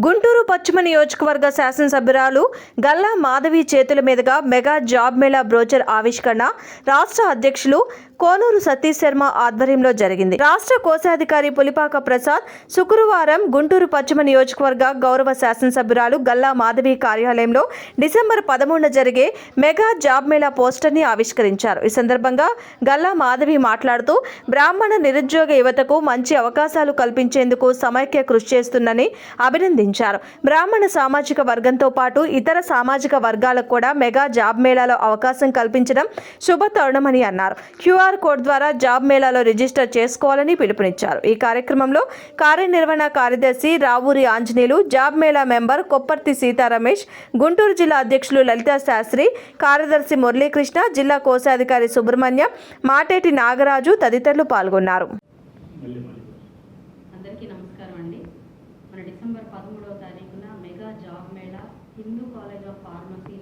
గుంటూరు పశ్చిమ నియోజకవర్గ శాసనసభ్యురాలు గల్లా మాధవి చేతుల మీదుగా మెగా జాబ్ మేళా బ్రోచర్ ఆవిష్కరణ రాష్ట్ర అధ్యక్షులు కోనూరు సతీష్ శర్మ ఆధ్వర్యంలో జరిగింది. రాష్ట్ర కోశాధికారి పులిపాక ప్రసాద్ శుక్రవారం గుంటూరు పశ్చిమ నియోజకవర్గ గౌరవ శాసనసభ్యురాలు గల్లా మాధవి కార్యాలయంలో డిసెంబర్ పదమూడున జరిగే మెగా జాబ్ మేళా పోస్టర్ని ఆవిష్కరించారు. ఈ సందర్భంగా గల్లా మాధవి మాట్లాడుతూ బ్రాహ్మణ నిరుద్యోగ యువతకు మంచి అవకాశాలు కల్పించేందుకు సమైక్య కృషి చేస్తుందని అభినందించారు. బ్రాహ్మణ సామాజిక వర్గంతో పాటు ఇతర సామాజిక వర్గాలకు కూడా మెగా జాబ్ మేళాలో అవకాశం కల్పించడం శుభ తరుణమని అన్నారు. క్యూఆర్ కోడ్ ద్వారా జాబ్ మేళాలో రిజిస్టర్ చేసుకోవాలని పిలుపునిచ్చారు. ఈ కార్యక్రమంలో కార్యనిర్వహణ కార్యదర్శి రావూరి ఆంజనేయులు జాబ్ మేళా మెంబర్ కొప్పర్తి సీతారమేష్ గుంటూరు జిల్లా అధ్యక్షులు లలితా శాస్త్రి కార్యదర్శి మురళీకృష్ణ జిల్లా కోశాధికారి సుబ్రహ్మణ్యం మాటేటి నాగరాజు తదితరులు పాల్గొన్నారు. అందరికీ నమస్కారం అండి. మన డిసెంబర్ పదమూడవ తారీఖున మెగా జాబ్ మేళా హిందూ కాలేజ్ ఆఫ్ ఫార్మసీ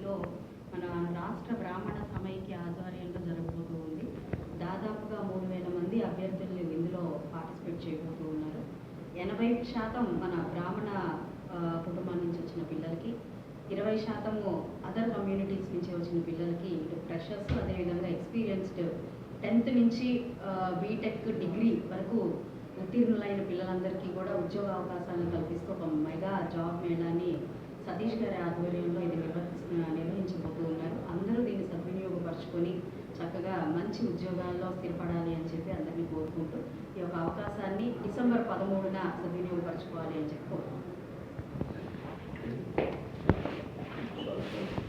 ఎనభై శాతం మన బ్రాహ్మణ కుటుంబం నుంచి వచ్చిన పిల్లలకి ఇరవై శాతము అదర్ కమ్యూనిటీస్ నుంచి వచ్చిన పిల్లలకి ఇటు ఫ్రెషర్స్ అదేవిధంగా ఎక్స్పీరియన్స్డ్ టెన్త్ నుంచి బీటెక్ డిగ్రీ వరకు ఉత్తీర్ణులైన పిల్లలందరికీ కూడా ఉద్యోగ అవకాశాలను కల్పిస్తూ ఒక మెగా జాబ్ మేళాని సతీష్ గారి ఆధ్వర్యంలో ఇది నిర్వహిస్తు మంచి ఉద్యోగాల్లో స్థిరపడాలి అని చెప్పి అందరినీ కోరుకుంటూ ఈ యొక్క అవకాశాన్ని డిసెంబర్ పదమూడున సద్వినియోగపరచుకోవాలి అని చెప్పి కోరుకుంటున్నాను.